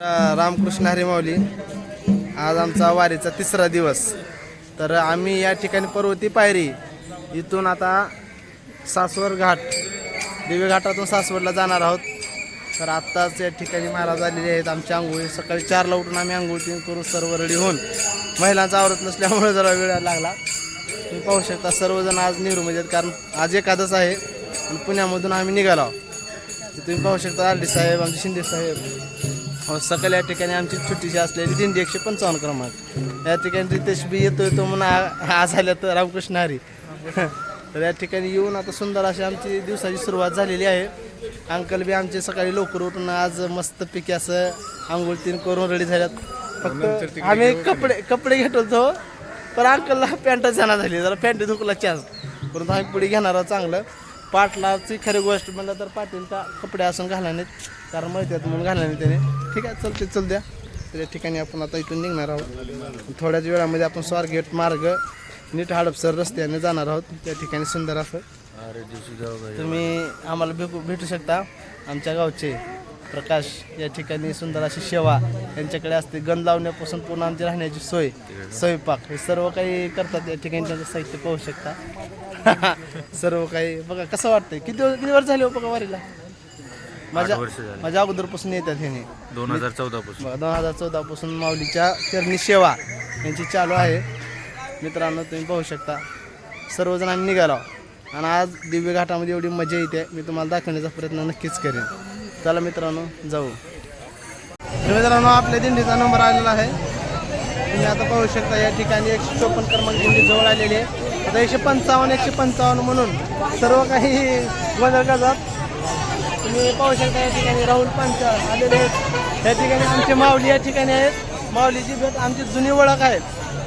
रामकृष्ण हरिमावली आज आमचा वारीचा तिसरा दिवस. तर आम्ही या ठिकाणी पर्वती पायरी इथून आता सासवर घाट दिवे घाटातून सासवडला जाणार आहोत. तर आत्ताच या ठिकाणी महाराज आलेले आहेत आमच्या आंघोळी सकाळी चारला उठून आम्ही आंघोळी करून सर्व रेडी होऊन महिलांचा आवरत नसल्यामुळे जरा वेळ लागला. तुम्ही पाहू शकता सर्वजण आज नेहरूमध्ये आहेत कारण आज एखादंच आहे आणि पुण्यामधून आम्ही निघालो आहोत. तुम्ही पाहू शकता आरडी साहेब आमचे शिंदे साहेब. सकाळी या ठिकाणी आमची छोटीशी असलेली दिंडी एकशे पंचावन्न क्रमांक या ठिकाणी रितेश बी येतो येतो म्हणून आज आल्या तर रामकृष्ण हरी. तर या ठिकाणी येऊन आता सुंदर अशी आमची दिवसाची सुरुवात झालेली आहे. अंकल बी आमचे सकाळी लवकर उठून आज मस्तपैकी असं आंघोळ तीन करून रेडी झाल्यात. फक्त आम्ही कपडे कपडे घेत होतो पण अंकलला पॅन्ट जाणार झाली जरा पॅन्ट धुकला चान्स परंतु आम्ही पुढे घेणार चांगलं. पाटलाची खरी गोष्ट म्हणलं तर पाटील का कपडे असून घाला नाहीत. कारण माहिती म्हणून घाला नाही त्याने. ठीक आहे चलते चल द्या. तर या ठिकाणी आपण आता इथून निघणार आहोत. थोड्याच वेळामध्ये आपण स्वारगेट मार्ग नीट हडपसर रस्त्याने जाणार आहोत. त्या ठिकाणी सुंदर असं. तुम्ही आम्हाला भेटू भेटू शकता आमच्या गावचे. प्रकाश या ठिकाणी सुंदर अशी सेवा यांच्याकडे असते. गंध लावण्यापासून पूर्ण आमची राहण्याची सोय स्वयंपाक हे सर्व काही करतात या ठिकाणी त्यांचं साहित्य पाहू शकता. सर्व काही. बघा कसं वाटतंय? किती दिवस- किती वर्ष झाले हो बघा वारीला? माझ्या माझ्या अगोदरपासून येतात ह्याने दोन हजार चौदा पासून दोन हजार चौदा पासून माऊलीच्या चरणी सेवा यांची चालू आहे. मित्रांनो तुम्ही पाहू शकता. सर्वजण आम्ही निघालो. आणि आज दिव्य घाटामध्ये एवढी मजा येते. मी तुम्हाला दाखवण्याचा प्रयत्न नक्कीच करेन. चला मित्रांनो जाऊ. मित्रांनो आपल्या दिंडीचा नंबर आलेला आहे. तुम्ही आता पाहू शकता या ठिकाणी एकशे चोपन्न क्रमांक दिंडी जवळ आलेली आहे. आता एकशे पंचावन्न एकशे पंचावन्न म्हणून सर्व काही गोंधळ करतात तुम्ही पाहू शकता या ठिकाणी राहुल पंच आलेले आहेत. या ठिकाणी आमचे माऊली या ठिकाणी आहेत. माऊलीची भेट आमची जुनी ओळख आहे.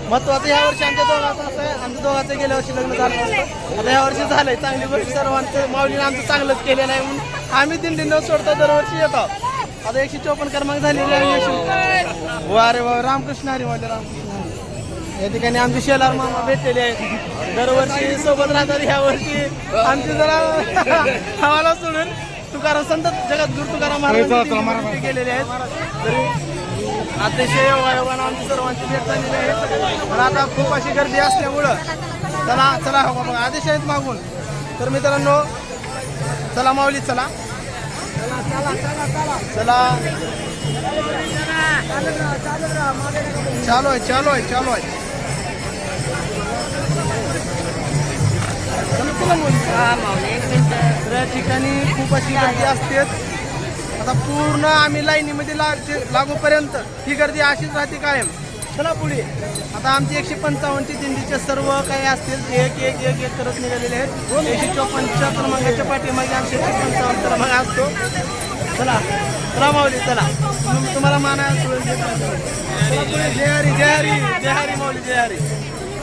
महत्वाचं या वर्षी आमच्या दोघांचं असं आहे. आमच्या दोघांचं गेल्या वर्षी लग्न झालं आता या वर्षी झालंय चांगली गोष्ट. सर्वांचं माऊलीने आमचं चांगलंच केलेलं आहे म्हणून. आम्ही दिंडी न सोडता दरवर्षी येतो. आता एकशे चोपन्न क्रमांक झालेले आहे. एकशे वा रे वा रामकृष्ण हरी माझे रामकृष्ण. या ठिकाणी आमचे शेलार मामा भेटलेले आहेत. दरवर्षी सोबत राहतात ह्या वर्षी. आमची जरा आम्हाला सोडून तुकाराम संत जगद्गुरु तुकाराम महाराज गेलेले आहेत. तरी अतिशय योगायोगानं आमची सर्वांची भेट झालेली आहे. पण आता खूप अशी गर्दी असल्यामुळं चला चला हो बाबा आदेश आहेत मागून. तर मित्रांनो चला माऊली चला. चला. चालू आहे चालू आहे चालू आहे. तर या ठिकाणी खूप अशी गर्दी असते. आता पूर्ण आम्ही लाईनीमध्ये लाग लागूपर्यंत ही गर्दी अशीच राहते कायम. चला पुढे आता आमची एकशे पंचावन्नची दिंडीचे सर्व काही असतील एक एक एक एक करत निघालेले आहेत. एकशे चोपन्नच्या क्रमांकाच्या पाठीमागे आमचे एकशे पंचावन्न क्रमांक असतो. चला चला. माऊली चला तुम्हाला माना सोडून पुढे. जय हरी जय हरी जय हरी माऊली जय हरी.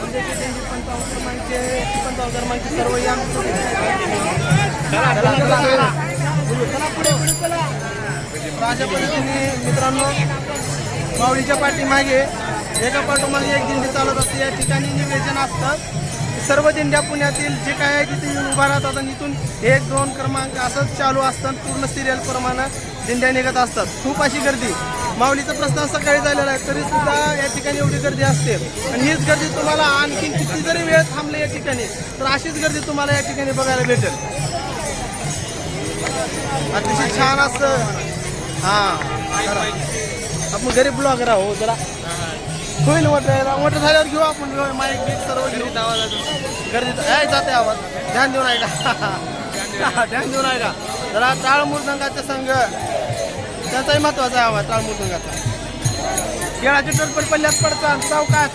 आमच्या दिंडी पंचावन्न क्रमांकचे एकशे पंचावन्न क्रमांकचे सर्व या अशा पद्धतीने मित्रांनो माऊलीच्या पाठीमागे एका पाठोमागे एक दिंडी चालत असते. या ठिकाणी निवेदन असतं. सर्व दिंड्या पुण्यातील जे काय आहे तिथे येऊन उभा राहतात आणि इथून एक दोन क्रमांक असंच चालू असतं पूर्ण सिरियल प्रमाणे दिंड्या निघत असतात. खूप अशी गर्दी. माऊलीचा प्रस्थान सकाळी झालेला आहे तरी सुद्धा या ठिकाणी एवढी गर्दी असते. आणि हीच गर्दी तुम्हाला आणखी किती जरी वेळ थांबले या ठिकाणी तर अशीच गर्दी तुम्हाला या ठिकाणी बघायला भेटेल. अतिशय छान असं हा आपण गरीब ब्लॉगर आहो जरा होईल मोठं मोठं झाल्यावर घेऊ आपण. घेऊ माईक बीक सर्व घेऊ गर्दीत आहे जाते आवाज. ध्यान देऊन आहे का ध्यान देऊन आहे का जरा टाळ मृदंगाचा संघ. त्याचाही महत्त्वाचा आहे आवाज टाळ मृदंगाचा खेळाची टोटपट पल्ल्यात पडतात चौकात.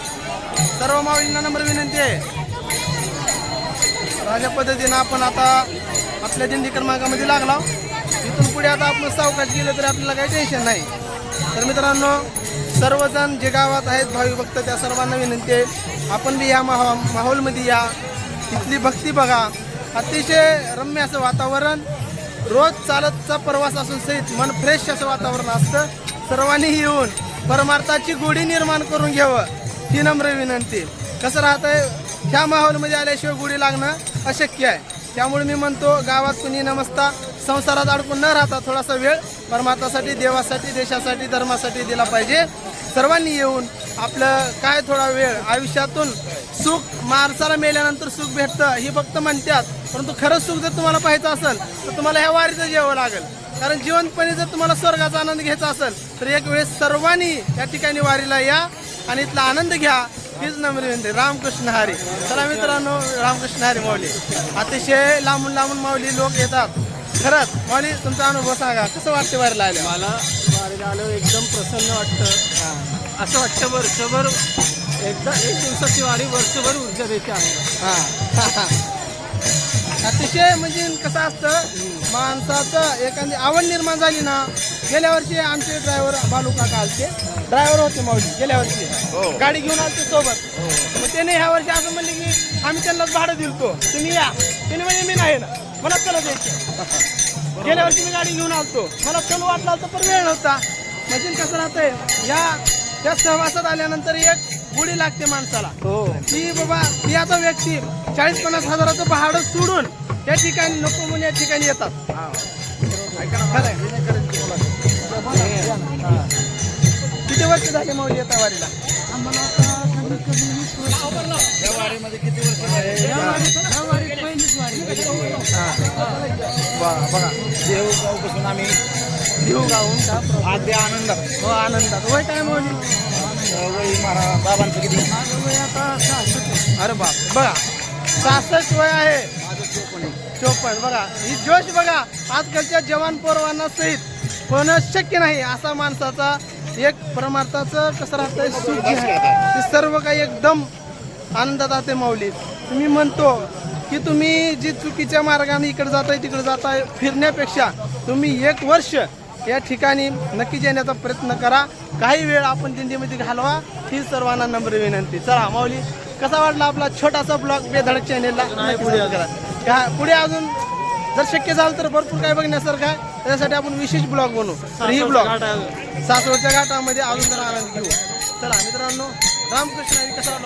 सर्व माऊलींना नंबर विनंती आहे. अशा पद्धतीनं आपण आता आपल्या दिंडी क्रमांकामध्ये लागला. इथून पुढे आता आपण सावकाश गेलं तरी आपल्याला काही टेन्शन नाही. तर मित्रांनो सर्वजण जे गावात आहेत भावी भक्त त्या सर्वांना विनंती आहे आपण बी या माहो माहोलमध्ये या. तिथली भक्ती बघा. अतिशय रम्य असं वातावरण. रोज चालतचा प्रवास असून सहित मन फ्रेश असं वातावरण असतं. सर्वांनी येऊन परमार्थाची गोडी निर्माण करून घ्यावं ही नम्र विनंती कसं राहतंय? ह्या माहोलमध्ये आल्याशिवाय गुढी लागणं अशक्य आहे. त्यामुळे मी म्हणतो गावात कुणी नमस्ता संसारात अडकून न राहता थोडासा वेळ परमार्थासाठी देवासाठी देशासाठी धर्मासाठी दिला पाहिजे. सर्वांनी येऊन आपलं काय थोडा वेळ आयुष्यातून सुख माणसाला मेल्यानंतर सुख भेटतं हे फक्त म्हणतात. परंतु खरं सुख जर तुम्हाला पाहायचं असेल तर तुम्हाला ह्या वारीचं जेवावं लागेल. कारण जीवनपणे जर तुम्हाला स्वर्गाचा आनंद घ्यायचा असेल तर एक वेळेस सर्वांनी या ठिकाणी वारीला या आणि इथला आनंद घ्या. हीच नम्र विनंती. रामकृष्ण हरी. चला मित्रांनो रामकृष्ण हरी माऊली. अतिशय लांबून लांबून माऊली लोक येतात. खरंच माऊली तुमचा अनुभव सांगा. कसं वाटते वारीला आल्या मला वारीला आलो एकदम प्रसन्न वाटतं. असं वाटतं वर्षभर एकदा एक दिवसाची वारी वर्षभर ऊर्जा देते आम्हाला. हा. अतिशय म्हणजे कसं असतं माणसाचं एखादी आवड निर्माण झाली ना गेल्या वर्षी आमचे ड्रायव्हर बालू काका आलते. ड्रायव्हर होते माऊली गेल्या वर्षी. गाडी घेऊन आलते सोबत. मग त्याने ह्या वर्षी असं म्हणले की आम्ही त्यांना भाडं दिलतो. तुम्ही या. त्याने म्हणजे मी नाही ना. मला चला द्यायचं गेल्या वर्षी मी गाडी घेऊन आलतो. मला चल वाटला होता पण वेळ नव्हता. म्हणजे कसं राहतंय या त्या सहवासात आल्यानंतर एक गुढी लागते माणसाला. हो. की बाबा ती आता व्यक्ती चाळीस पन्नास हजाराचं भाडं सोडून त्या ठिकाणी नको म्हणून या ठिकाणी येतात. किती वर्ष झाले माऊली येता वारीला बघा देवगावपासून आम्ही देऊ गाऊन का प्रभू? आद्या आनंदात. हो आनंदात. वय काय माऊली? बाबांचं किती? अरे बाप बघा सहासष्ट वय आहे. चोपन्न बघा ही जोश बघा आजकालच्या जवान पोरवांना सहित होणं शक्य नाही असा माणसाचा एक परमार्थाचं कसं राहतं सुख आहे. ते सर्व काही एकदम आनंदात राहते माऊली तुम्ही म्हणतो की तुम्ही जी चुकीच्या मार्गाने इकडे जाताय तिकडे जाताय फिरण्यापेक्षा तुम्ही एक वर्ष या ठिकाणी नक्कीच येण्याचा प्रयत्न करा. काही वेळ आपण दिंडीमध्ये घालवा. ही सर्वांना नम्र विनंती. चला माऊली कसा वाटला आपला छोटासा ब्लॉग बेधडक चॅनेलला पुढे करा पुढे अजून जर शक्य झालं तर भरपूर काय बघण्यासारखं आहे. त्यासाठी आपण विशेष ब्लॉग बनवू. तर ही ब्लॉग. सासवडच्या घाटामध्ये अजून जरा आनंद घेऊ. चला मित्रांनो रामकृष्ण कसा